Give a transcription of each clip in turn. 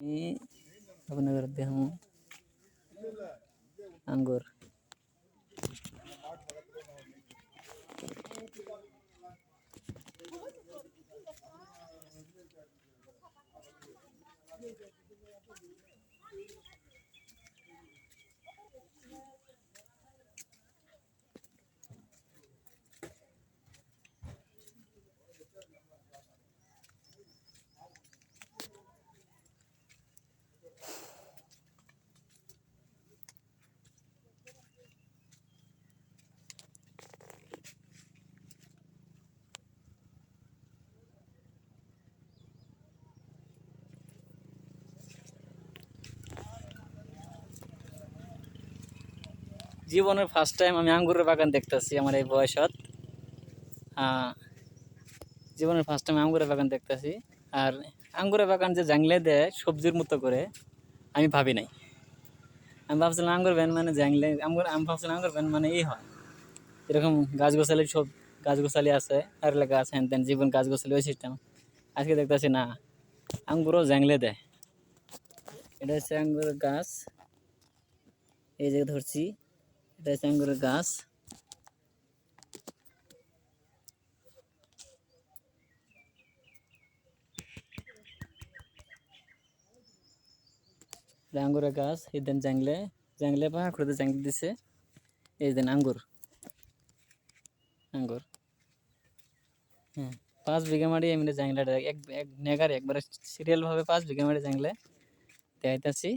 আমি আপনাদের দেখুন আঙ্গুর জীবনের ফার্স্ট টাইম আমি আঙ্গুরের বাগান দেখতেছি আমার এই বয়সত। জীবনের ফার্স্ট টাইম আঙ্গুরের বাগান দেখতেছি। আর আঙ্গুরের বাগান যে জাংলে দেয় সবজির মতো করে, আমি ভাবি নাই। আমি ভাবছিলাম আঙ্গুর ভ্যান মানে জাংলে, আঙ্গুর, আমি ভাবছিলাম আঙ্গুর ভ্যান মানে এই হয়। এরকম গাছ গোছালি সব গাছ গোছালি আছে, আর গাছ হ্যান ত্যান জীবন গাছ গোছালি ওই সিস্টেম আজকে দেখতেছি না, আঙ্গুরও জাংলে দেয়। এটা হচ্ছে আঙ্গুরের গাছ। এই যে ধরছি। হচ্ছে আঙ্গুরের গাছ আঙ্গুরের গাছ এই দেন জাংলে জাংলে পাহাড় খুঁড়তে জাংলে দিছে এই দেন আঙ্গুর আঙ্গুর হ্যাঁ পাঁচ বিঘা মাটি এমনি জাংলাটা এক এক নেগার একবারে সিরিয়ালভাবে পাঁচ বিঘা মাটি জাংলে দেখাইতেছি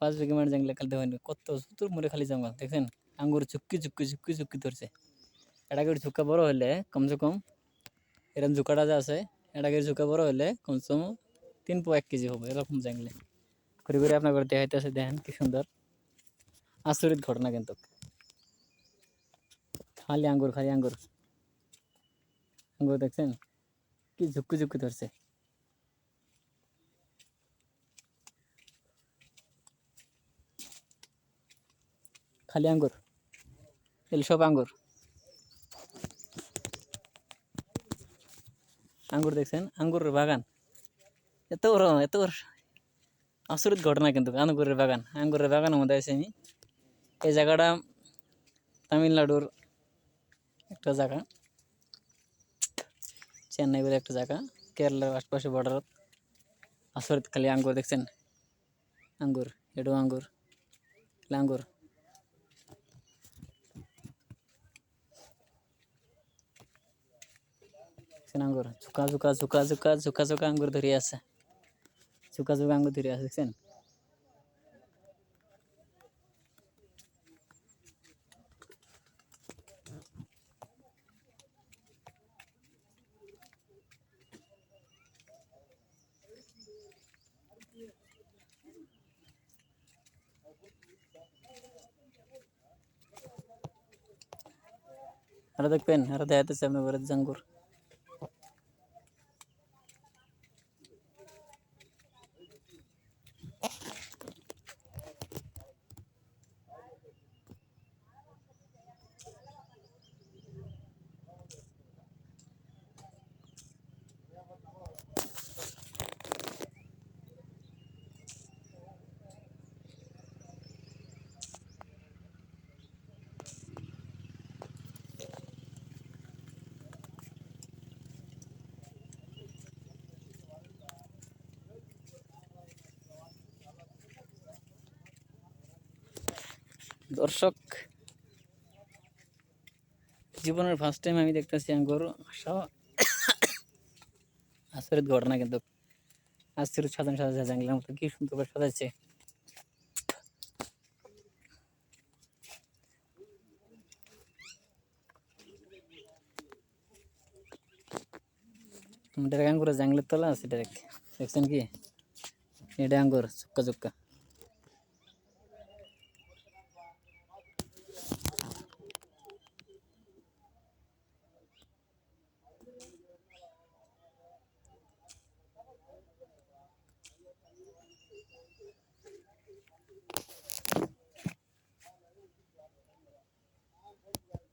পাঁচ বিঘা মাটি জাংলে খালি দেখেন কত সুতোর মরে খালি জঙ্গল দেখেন আঙ্গুর চুক্কি চুক্কি চুক্কি চুক্কি ধরছে। এটাকে ঝুঁকা বড় হলে কমসে কম এরকম ঝুঁকাটা যে আছে এটাকে ঝুঁকা বড় হলে কমসে কম তিন পো এক কেজি হবে এরকম জাংলে ঘুরে ঘুরে আপনার করে দেখাইতেছে, দেখেন কি সুন্দর। আচরিত ঘটনা কিন্তু। খালি আঙ্গুর খালি আঙ্গুর। আঙ্গুর দেখছেন? কি ঝুঁকি ঝুঁকি ধরছে। খালি আঙ্গুর এগুলো সব আঙ্গুর। আঙ্গুর দেখছেন? আঙ্গুরের বাগান। এত বড় এত বড়। আচরিত ঘটনা কিন্তু, আঙ্গুরের বাগান। আঙ্গুরের বাগানের মধ্যে আছে আমি। এই জায়গাটা তামিলনাড়ুর একটা জায়গা। চেন্নাই বলে একটা জায়গা। কেরালার আশপাশে বর্ডারত আচরিত খালি আঙ্গুর দেখছেন? আঙ্গুর এটাও আঙ্গুর আঙ্গুর দেখছেন আঙ্গুর ঝুকা ঝুকা ঝুকা ঝুকা ঝুকা ঝুকা আঙ্গুর ধরে আছে ঝুকা ঝুকা আঙ্গুর ধরে আছে দেখছেন আরও দেখবেন আরও দেখাতেছে আপনার ঘরের জাঙ্গুর দর্শক, জীবনের ফার্স্ট টাইম আমি দেখতেছি আঙ্গুর। সব আচরিত ঘটনা কিন্তু। আশ্চর্য সাজানো সাজা জানলাম মতো, কি সুন্দর করে সাজাচ্ছে আঙ্গুর জাংলের তলা আছে ডাইরেক্ট দেখছেন কি? এটা আঙ্গুর, চুক্কা চুক্কা। Thank you.